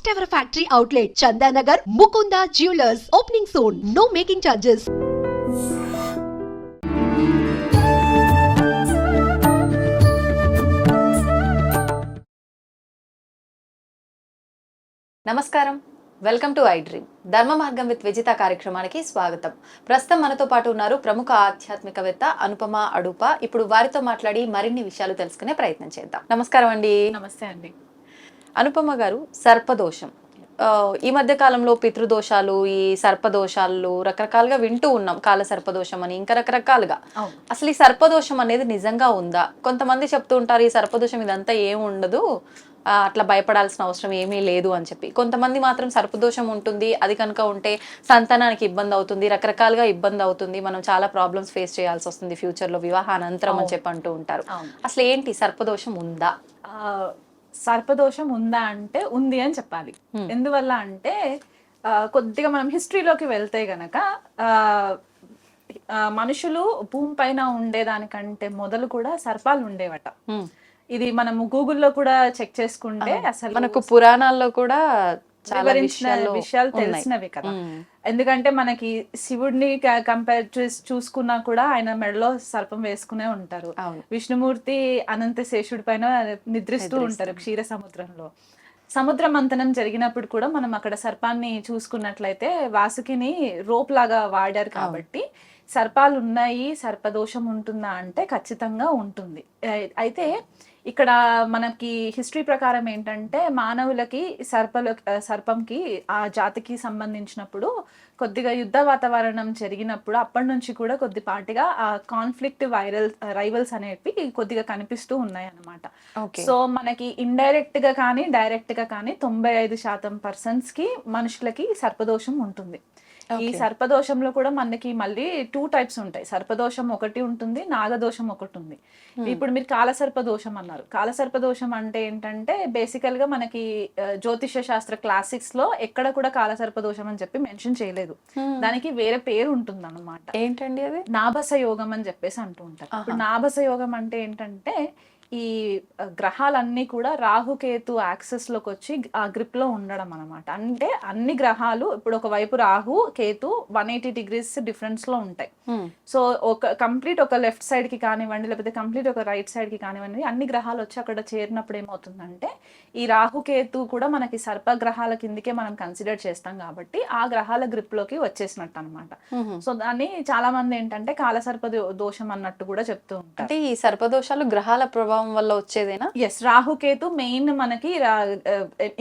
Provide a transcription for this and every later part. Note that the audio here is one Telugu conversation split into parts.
first ever factory outlet, Chandanagar, Mukunda Jewelers, opening soon. No making charges. నమస్కారం. Welcome to I dream Dharma Margam with Vijitha కార్యక్రమానికి స్వాగతం. ప్రస్తుతం మనతో పాటు ఉన్నారు ప్రముఖ ఆధ్యాత్మికవేత్త అనుపమ అడుప. ఇప్పుడు వారితో మాట్లాడి మరిన్ని విషయాలు తెలుసుకునే ప్రయత్నం చేద్దాం. నమస్కారం అండి. నమస్తే అండి. అనుపమ గారు సర్పదోషం. ఈ మధ్య కాలంలో పితృదోషాలు ఈ సర్పదోషాలు రకరకాలుగా వింటూ ఉన్నాం. కాల సర్పదోషం అని ఇంకా రకరకాలుగా. అసలు ఈ సర్పదోషం అనేది నిజంగా ఉందా? కొంతమంది చెప్తూ ఉంటారు ఈ సర్పదోషం ఇదంతా ఏం ఉండదు అట్లా భయపడాల్సిన అవసరం ఏమీ లేదు అని చెప్పి. కొంతమంది మాత్రం సర్పదోషం ఉంటుంది అది కనుక ఉంటే సంతానానికి ఇబ్బంది అవుతుంది రకరకాలుగా ఇబ్బంది అవుతుంది. మనం చాలా ప్రాబ్లమ్స్ ఫేస్ చేయాల్సి వస్తుంది ఫ్యూచర్లో వివాహానంతరం అని చెప్పి అంటూ ఉంటారు. అసలు ఏంటి సర్పదోషం ఉందా? సర్పదోషం ఉందా అంటే ఉంది అని చెప్పాలి Hmm. ఎందువల్ల అంటే కొద్దిగా మనం హిస్టరీలోకి వెళ్తే గనక మనుషులు భూమి పైన ఉండేదానికంటే మొదలు కూడా సర్పాలు ఉండేవట హ్మ్. ఇది మనము గూగుల్లో కూడా చెక్ చేసుకుంటే అసలు మనకు పురాణాల్లో కూడా చాలా విషయాలు. తెలిసినవి కదా మ్మ్. ఎందుకంటే మనకి శివుడిని కంపేర్ చూసుకున్నా కూడా ఆయన మెడలో సర్పం వేసుకునే ఉంటారు. విష్ణుమూర్తి అనంత శేషుడి పైన నిద్రిస్తూ ఉంటారు క్షీర సముద్రంలో. సముద్ర మంతనం జరిగినప్పుడు కూడా మనం అక్కడ సర్పాన్ని చూసుకున్నట్లయితే వాసుకిని రోప్ లాగా వాడారు కాబట్టి సర్పాలు ఉన్నాయి సర్పదోషం ఉంటుందా అంటే ఖచ్చితంగా ఉంటుంది. అయితే ఇక్కడ మనకి హిస్టరీ ప్రకారం ఏంటంటే మానవులకి సర్పల సర్పంకి ఆ జాతికి సంబంధించినప్పుడు కొద్దిగా యుద్ధ వాతావరణం జరిగినప్పుడు అప్పటి నుంచి కూడా కొద్దిపాటిగా ఆ కాన్ఫ్లిక్ట్ వైరల్ రైవల్స్ అనేవి కొద్దిగా కనిపిస్తూ ఉన్నాయి అన్నమాట ఓకే. సో మనకి ఇండైరెక్ట్గా కానీ డైరెక్ట్గా కానీ తొంభై ఐదు శాతం పర్సన్స్కి మనుషులకి సర్పదోషం ఉంటుంది. ఈ. సర్పదోషంలో కూడా మనకి మళ్ళీ టూ టైప్స్ ఉంటాయి. సర్పదోషం ఒకటి ఉంటుంది నాగదోషం ఒకటి ఉంది. ఇప్పుడు మీరు కాలసర్పదోషం అన్నారు. కాలసర్పదోషం అంటే ఏంటంటే బేసికల్గా మనకి జ్యోతిష శాస్త్ర క్లాసిక్స్లో ఎక్కడ కూడా కాలసర్పదోషం అని చెప్పి మెన్షన్ చేయలేదు. దానికి వేరే పేరు ఉంటుంది అనమాట ఏంటండి అది? నాభస యోగం అని చెప్పేసి అంటూ ఉంటారు. ఇప్పుడు నాభస యోగం అంటే ఏంటంటే ఈ గ్రహాలన్నీ కూడా రాహుకేతు యాక్సెస్లోకి వచ్చి ఆ గ్రిప్లో ఉండడం అనమాట అంటే అన్ని గ్రహాలు ఇప్పుడు ఒక వైపు Rahu Ketu one eighty degrees డిఫరెన్స్లో ఉంటాయి. సో ఒక కంప్లీట్ ఒక లెఫ్ట్ సైడ్కి కానివ్వండి లేకపోతే కంప్లీట్ ఒక రైట్ సైడ్కి కానివ్వండి అన్ని గ్రహాలు వచ్చి అక్కడ చేరినప్పుడు ఏమవుతుందంటే ఈ రాహుకేతు కూడా మనకి సర్ప గ్రహాల కిందికే మనం కన్సిడర్ చేస్తాం కాబట్టి ఆ గ్రహాల గ్రిప్లోకి వచ్చేసినట్టు అనమాట. సో దాన్ని చాలా మంది ఏంటంటే కాలసర్ప దోషం అన్నట్టు కూడా చెప్తూ ఉంటారు అంటే ఈ సర్పదోషాలు గ్రహాల ప్రభావం వల్ల వచ్చేదేనా? ఎస్ రాహుకేతు మెయిన్ మనకి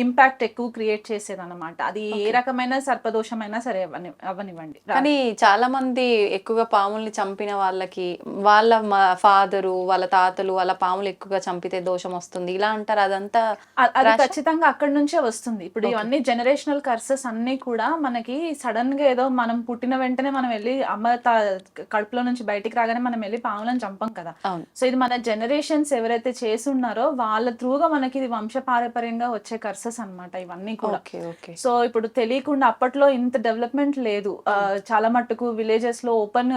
ఇంపాక్ట్ ఎక్కువ క్రియేట్ చేసేది అనమాట అది ఏ రకమైన సర్పదోషమైనా సరే అవని అవనివ్వండి. కానీ చాలా మంది ఎక్కువగా పాముల్ని చంపిన వాళ్ళకి వాళ్ళ ఫాదరు వాళ్ళ తాతలు వాళ్ళ పాములు ఎక్కువగా చంపితే దోషం వస్తుంది. ఇలా అంటారు అదంతా అది ఖచ్చితంగా అక్కడి నుంచే వస్తుంది. ఇప్పుడు ఇవన్నీ జనరేషనల్ కర్సెస్ అన్ని కూడా మనకి సడన్గా ఏదో మనం పుట్టిన వెంటనే మనం వెళ్ళి అమ్మ కడుపులో నుంచి బయటికి రాగానే మనం వెళ్ళి పాములను చంపం కదా. సో ఇది మన జనరేషన్స్ ఎవరైతే చేసున్నారో వాళ్ళ త్రూగా మనకి ఇది వంశపారపర్యంగా వచ్చే కర్సెస్ అన్నమాట ఇవన్నీ కూడా. సో ఇప్పుడు తెలియకుండా అప్పట్లో ఇంత డెవలప్మెంట్ లేదు. ఆ, చాలా మట్టుకు విలేజెస్లో ఓపెన్.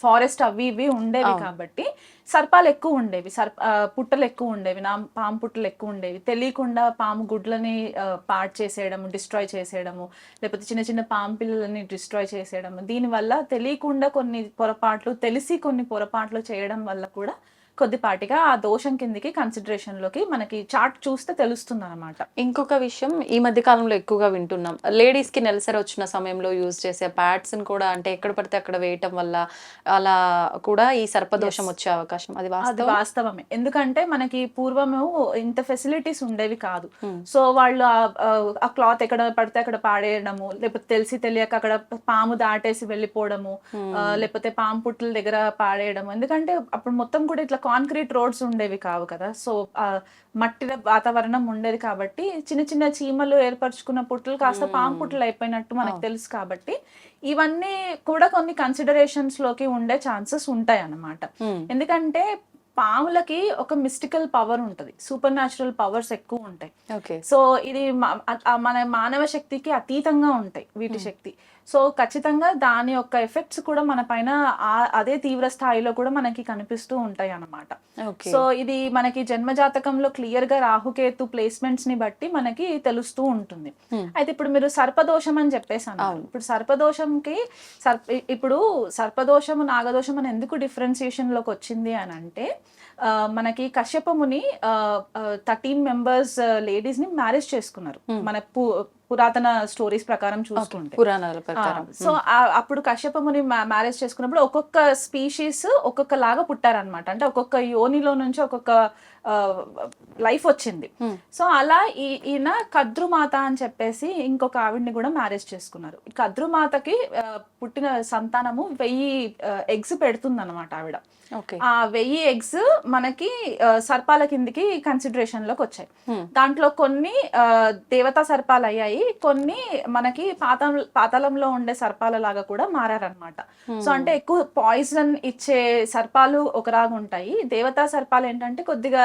ఫారెస్ట్ అవి ఇవి ఉండేవి కాబట్టి సర్పాలు ఎక్కువ ఉండేవి. సర్ప పుట్టలు ఎక్కువ ఉండేవి. నా పాము పుట్టలు ఎక్కువ ఉండేవి. తెలియకుండా పాము గుడ్లని ఆ, పాడు చేసేయడము డిస్ట్రాయ్ చేసేయడము లేకపోతే చిన్న చిన్న పాము పిల్లలని డిస్ట్రాయ్ చేసేయడము. దీనివల్ల తెలియకుండా కొన్ని పొరపాట్లు తెలిసి కొన్ని పొరపాట్లు చేయడం వల్ల కూడా కొద్దిపాటిగా ఆ దోషం కిందికి కన్సిడరేషన్లోకి మనకి చార్ట్ చూస్తే తెలుస్తుంది అనమాట ఇంకొక విషయం ఈ మధ్య కాలంలో ఎక్కువగా వింటున్నాం. లేడీస్కి నెలసరి వచ్చిన సమయంలో యూజ్ చేసే ప్యాడ్స్ కూడా అంటే ఎక్కడ పడితే అక్కడ వేయటం వల్ల అలా కూడా ఈ సర్పదోషం వచ్చే అవకాశం. అది అది వాస్తవం? వాస్తవమే. ఎందుకంటే మనకి పూర్వము ఇంత ఫెసిలిటీస్ ఉండేవి కాదు. Hmm. సో వాళ్ళు ఆ- క్లాత్ ఎక్కడ పడితే అక్కడ పాడేయడము లేకపోతే తెలిసి తెలియక అక్కడ పాము దాటేసి వెళ్ళిపోవడము ఆ, లేకపోతే పాము పుట్టల దగ్గర పాడేయడము. ఎందుకంటే అప్పుడు మొత్తం కూడా ఇట్లా కాంక్రీట్ రోడ్స్ ఉండేవి కావు కదా. సో మట్టి వాతావరణం ఉండేది కాబట్టి చిన్న చిన్న చీమలు ఏర్పరచుకున్న పుట్టలు కాస్త పాము పుట్టలు అయిపోయినట్టు మనకు తెలుసు కాబట్టి ఇవన్నీ కూడా కొన్ని కన్సిడరేషన్స్లోకి ఉండే ఛాన్సెస్ ఉంటాయి అన్నమాట. ఎందుకంటే పాములకి ఒక మిస్టికల్ పవర్ ఉంటుంది. సూపర్ న్యాచురల్ పవర్స్ ఎక్కువ ఉంటాయి. ఓకే. సో ఇది మన మానవ శక్తికి అతీతంగా ఉంటాయి వీటి శక్తి. సో ఖచ్చితంగా దాని యొక్క ఎఫెక్ట్స్ కూడా మన పైన అదే తీవ్ర స్థాయిలో కూడా మనకి కనిపిస్తూ ఉంటాయి అన్నమాట సో ఇది మనకి జన్మ జాతకంలో క్లియర్గా రాహుకేతు ప్లేస్మెంట్స్ని బట్టి మనకి తెలుస్తూ ఉంటుంది. అయితే ఇప్పుడు మీరు సర్పదోషం అని చెప్పేసాను. ఇప్పుడు సర్పదోషంకి సర్ప ఇప్పుడు సర్పదోషము నాగదోషం అని ఎందుకు డిఫరెన్సియేషన్లోకి వచ్చింది అని అంటే మనకి కశ్యప ముని థర్టీన్ మెంబర్స్ లేడీస్ని మ్యారేజ్ చేసుకున్నారు. మన పు- పురాతన స్టోరీస్ ప్రకారం చూసుకుంటే పురాణాల ప్రకారం. సో అప్పుడు కశ్యప ముని మ్యారేజ్ చేసుకున్నప్పుడు ఒక్కొక్క స్పీషీస్ ఒక్కొక్క లాగా పుట్టారనమాట అంటే ఒక్కొక్క యోనిలో నుంచి ఒక్కొక్క లైఫ్ వచ్చింది. Hmm. సో అలా ఈ ఈయన కద్రుమాత అని చెప్పేసి ఇంకొక ఆవిడ్ని కూడా మ్యారేజ్ చేసుకున్నారు. ఈ కద్రుమాతకి పుట్టిన సంతానము వెయ్యి ఎగ్స్ పెడుతుంది అనమాట ఆవిడ ఆ వెయ్యి ఎగ్స్ మనకి సర్పాల కిందికి కన్సిడరేషన్లోకి వచ్చాయి. Hmm. దాంట్లో కొన్ని దేవతా సర్పాలు అయ్యాయి. కొన్ని మనకి పాతం పాతాళంలో ఉండే సర్పాల లాగా కూడా మారారనమాట సో అంటే ఎక్కువ పాయిజన్ ఇచ్చే సర్పాలు ఒకలాగా ఉంటాయి దేవతా సర్పాలు ఏంటంటే కొద్దిగా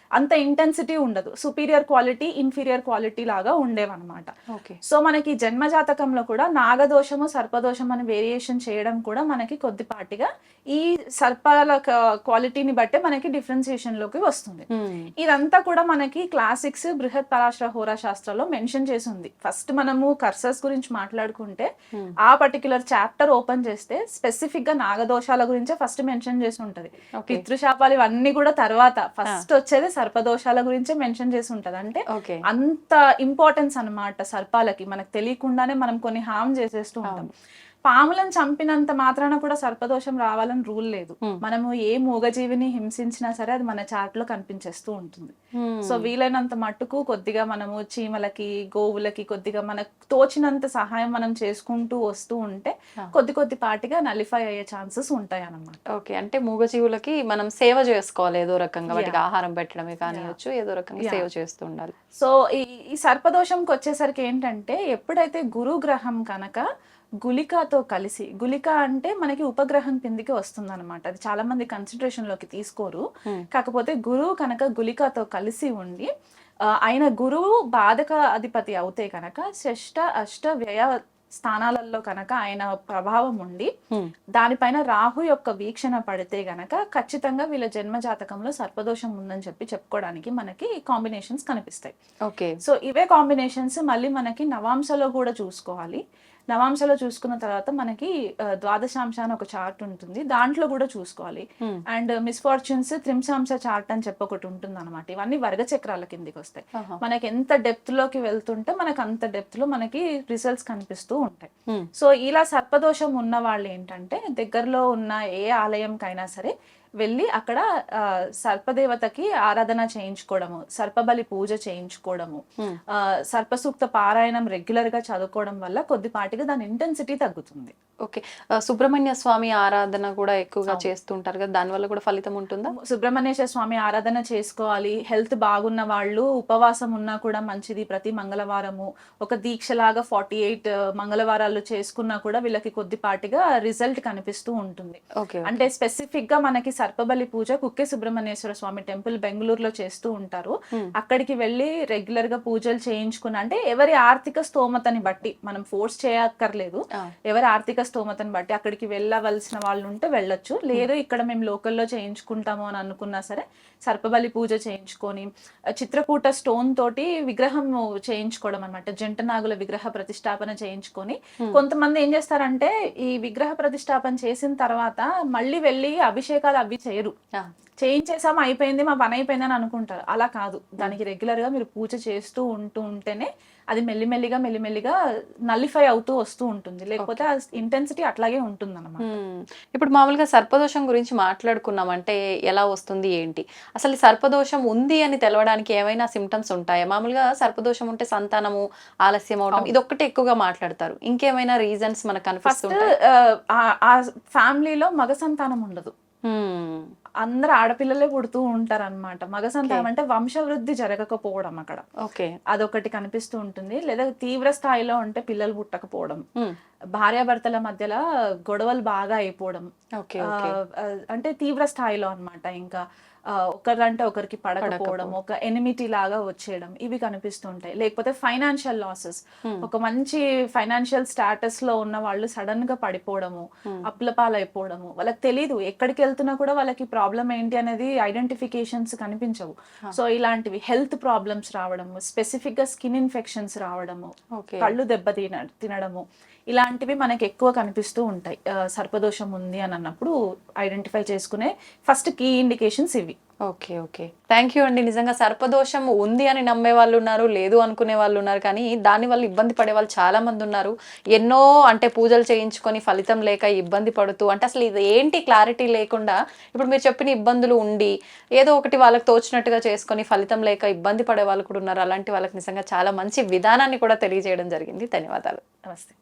అంత ఇంటెన్సిటీ ఉండదు. సుపీరియర్ క్వాలిటీ ఇన్ఫీరియర్ క్వాలిటీ లాగా ఉండేవన్నమాట. సో మనకి జన్మ జాతకంలో కూడా నాగదోషము సర్పదోషం అని వేరియేషన్ చేయడం కూడా మనకి కొద్దిపాటిగా ఈ సర్పాల క్వాలిటీని బట్టే మనకి డిఫరెన్సియేషన్లోకి వస్తుంది. ఇదంతా కూడా మనకి క్లాసిక్స్ బృహత్ పరాశర హోరా శాస్త్రంలో మెన్షన్ చేసి ఉంది ఫస్ట్ మనము కర్సర్స్ గురించి మాట్లాడుకుంటే ఆ పర్టికులర్ చాప్టర్ ఓపెన్ చేస్తే స్పెసిఫిక్గా నాగదోషాల గురించే ఫస్ట్ మెన్షన్ చేసి ఉంటది. పితృశాపాలు ఇవన్నీ కూడా తర్వాత. ఫస్ట్ వచ్చేది సర్పదోషాల గురించే మెన్షన్ చేసి ఉంటది అంటే అంత ఇంపార్టెన్స్ అన్నమాట సర్పాలకి. మనకు తెలియకుండానే మనం కొన్ని హామ్ చేసేస్తూ ఉంటాం. పాములను చంపినంత మాత్రాన కూడా సర్పదోషం రావాలని రూల్ లేదు. మనము ఏ మూగజీవిని హింసించినా సరే అది మన చాట్లో కనిపించేస్తూ ఉంటుంది. సో వీలైనంత మట్టుకు కొద్దిగా మనము చీమలకి గోవులకి కొద్దిగా మనకు తోచినంత సహాయం మనం చేసుకుంటూ వస్తూ ఉంటే. కొద్ది కొద్ది పాటిగా నలిఫై అయ్యే ఛాన్సెస్ ఉంటాయి అన్నమాట ఓకే. అంటే మూగజీవులకి మనం సేవ చేసుకోవాలి ఏదో రకంగా. వాటికి ఆహారం పెట్టడమే కానివచ్చు ఏదో రకంగా. సేవ చేస్తూ ఉండాలి. సో ఈ ఈ సర్పదోషంకి వచ్చేసరికి ఏంటంటే ఎప్పుడైతే గురు గ్రహం కనుక గులికాతో కలిసి గులిక అంటే మనకి ఉపగ్రహం కిందికి వస్తుంది అనమాట అది చాలా మంది కన్సిడరేషన్లోకి తీసుకోరు. కాకపోతే గురువు కనుక గులికాతో కలిసి ఉండి ఆయన గురువు బాధక అధిపతి అవుతే కనుక షష్ట అష్ట వ్యయ స్థానాలలో కనుక ఆయన ప్రభావం ఉండి. దానిపైన రాహు యొక్క వీక్షణ పడితే గనక ఖచ్చితంగా వీళ్ళ జన్మ జాతకంలో సర్పదోషం ఉందని చెప్పి చెప్పుకోవడానికి మనకి కాంబినేషన్స్ కనిపిస్తాయి. ఓకే. సో ఇవే కాంబినేషన్స్ మళ్ళీ మనకి నవాంశలో కూడా చూసుకోవాలి. నవాంశలో చూసుకున్న తర్వాత మనకి ద్వాదశాంశ అని ఒక చార్ట్ ఉంటుంది దాంట్లో కూడా చూసుకోవాలి. అండ్ మిస్ఫార్చ్యూన్స్ త్రింశాంశ చార్ట్ అని చెప్పి ఒకటి ఉంటుంది అనమాట ఇవన్నీ వర్గ చక్రాల కిందికి వస్తాయి. మనకి ఎంత డెప్త్లోకి వెళ్తుంటే మనకి అంత డెప్త్లో మనకి రిజల్ట్స్ కనిపిస్తూ ఉంటాయి. సో ఇలా సర్పదోషం ఉన్న వాళ్ళు ఏంటంటే దగ్గరలో ఉన్న ఏ ఆలయంకైనా సరే వెళ్ళి అక్కడ సర్పదేవతకి ఆరాధన చేయించుకోవడము సర్పబలి పూజ చేయించుకోవడము సర్పసూక్త పారాయణం రెగ్యులర్గా చదువుకోవడం వల్ల కొద్దిపాటిగా దాని ఇంటెన్సిటీ తగ్గుతుంది. ఓకే. సుబ్రహ్మణ్య స్వామి ఆరాధన కూడా ఎక్కువగా చేస్తుంటారు కదా దానివల్ల కూడా ఫలితం ఉంటుందా? సుబ్రహ్మణ్యేశ్వర స్వామి ఆరాధన చేసుకోవాలి హెల్త్ బాగున్న వాళ్ళు ఉపవాసం ఉన్నా కూడా మంచిది ప్రతి మంగళవారము. ఒక దీక్షలాగా ఫార్టీ ఎయిట్ మంగళవారాలు చేసుకున్నా కూడా వీళ్ళకి కొద్దిపాటిగా రిజల్ట్ కనిపిస్తూ ఉంటుంది. అంటే స్పెసిఫిక్గా మనకి సర్పబలి పూజ కుక్కే సుబ్రహ్మణ్యేశ్వర స్వామి టెంపుల్ బెంగళూరులో చేస్తూ ఉంటారు. అక్కడికి వెళ్ళి రెగ్యులర్గా పూజలు చేయించుకున్న అంటే ఎవరి ఆర్థిక స్తోమతని బట్టి మనం ఫోర్స్ చేయక్కర్లేదు. ఎవరి ఆర్థిక స్తోమతని బట్టి అక్కడికి వెళ్ళవలసిన వాళ్ళు ఉంటే వెళ్ళొచ్చు. లేదు ఇక్కడ మేము లోకల్లో చేయించుకుంటాము అని అనుకున్నా సరే సర్పబలి పూజ చేయించుకొని చిత్రకూట స్టోన్ తోటి విగ్రహం చేయించుకోవడం అనమాట జంట నాగుల విగ్రహ ప్రతిష్టాపన చేయించుకొని కొంతమంది ఏం చేస్తారంటే ఈ విగ్రహ ప్రతిష్టాపన చేసిన తర్వాత మళ్ళీ వెళ్ళి అభిషేకాలు అవి చేయరు. ఆ. చేయించేసాం అయిపోయింది మా పని అయిపోయింది అని అనుకుంటారు. అలా కాదు. దానికి రెగ్యులర్గా మీరు పూజ చేస్తూ ఉంటూ ఉంటేనే అది మెల్లిమెల్లిగా మెల్లిమెల్లిగా నల్లిఫై అవుతూ వస్తూ ఉంటుంది. లేకపోతే ఆ ఇంటెన్సిటీ అట్లాగే ఉంటుంది అనమాట. ఇప్పుడు మామూలుగా సర్పదోషం గురించి మాట్లాడుకున్నామంటే ఎలా వస్తుంది ఏంటి? అసలు సర్పదోషం ఉంది అని తెలవడానికి ఏమైనా సిమ్టమ్స్ ఉంటాయా? మామూలుగా సర్పదోషం ఉంటే సంతానము ఆలస్యం అవడం ఇది ఒక్కటే ఎక్కువగా మాట్లాడతారు. ఇంకేమైనా రీజన్స్ మనకు ఫస్ట్ ఆ ఫ్యామిలీలో మగ సంతానం ఉండదు. అందరు ఆడపిల్లలే పుడుతూ ఉంటారు అనమాట మగ సంతానం అంటే వంశవృద్ధి జరగకపోవడం అక్కడ. ఓకే. అదొకటి కనిపిస్తూ ఉంటుంది. లేదా తీవ్ర స్థాయిలో ఉంటే పిల్లలు పుట్టకపోవడం. భార్యాభర్తల మధ్యలో గొడవలు బాగా అయిపోవడం. అంటే తీవ్ర స్థాయిలో అన్నమాట. ఇంకా ఒకరంటే ఒకరికి పడకపోవడం ఒక ఎనిమిటీ లాగా వచ్చేయడం ఇవి కనిపిస్తుంటాయి. లేకపోతే ఫైనాన్షియల్ లాసెస్. ఒక మంచి ఫైనాన్షియల్ స్టాటస్లో ఉన్న వాళ్ళు సడన్గా పడిపోవడము అప్పుల పాలైపోవడము వాళ్ళకి తెలీదు. ఎక్కడికి వెళ్తున్నా కూడా వాళ్ళకి ప్రాబ్లం ఏంటి అనేది ఐడెంటిఫికేషన్స్ కనిపించవు. సో ఇలాంటివి హెల్త్ ప్రాబ్లమ్స్ రావడము స్పెసిఫిక్గా స్కిన్ ఇన్ఫెక్షన్స్ రావడము కళ్ళు దెబ్బ తిన తినడము ఇలాంటివి మనకి ఎక్కువ కనిపిస్తూ ఉంటాయి. సర్పదోషం ఉంది అని అన్నప్పుడు ఐడెంటిఫై చేసుకునే ఫస్ట్ కీ ఇండికేషన్స్ ఇవి. Okay okay. థ్యాంక్ యూ అండి. నిజంగా సర్పదోషం ఉంది అని నమ్మే వాళ్ళు ఉన్నారు లేదు అనుకునే వాళ్ళు ఉన్నారు కానీ దాని వల్ల ఇబ్బంది పడే వాళ్ళు చాలా మంది ఉన్నారు. ఎన్నో అంటే పూజలు చేయించుకొని ఫలితం లేక ఇబ్బంది పడుతూ అంటే అసలు ఇది ఏంటి క్లారిటీ లేకుండా ఇప్పుడు మీరు చెప్పిన ఇబ్బందులు ఉండి ఏదో ఒకటి వాళ్ళకి తోచినట్టుగా చేసుకొని ఫలితం లేక ఇబ్బంది పడే వాళ్ళు కూడా ఉన్నారు. అలాంటి వాళ్ళకి నిజంగా చాలా మంచి విధానాన్ని కూడా తెలియజేయడం జరిగింది. ధన్యవాదాలు. నమస్తే.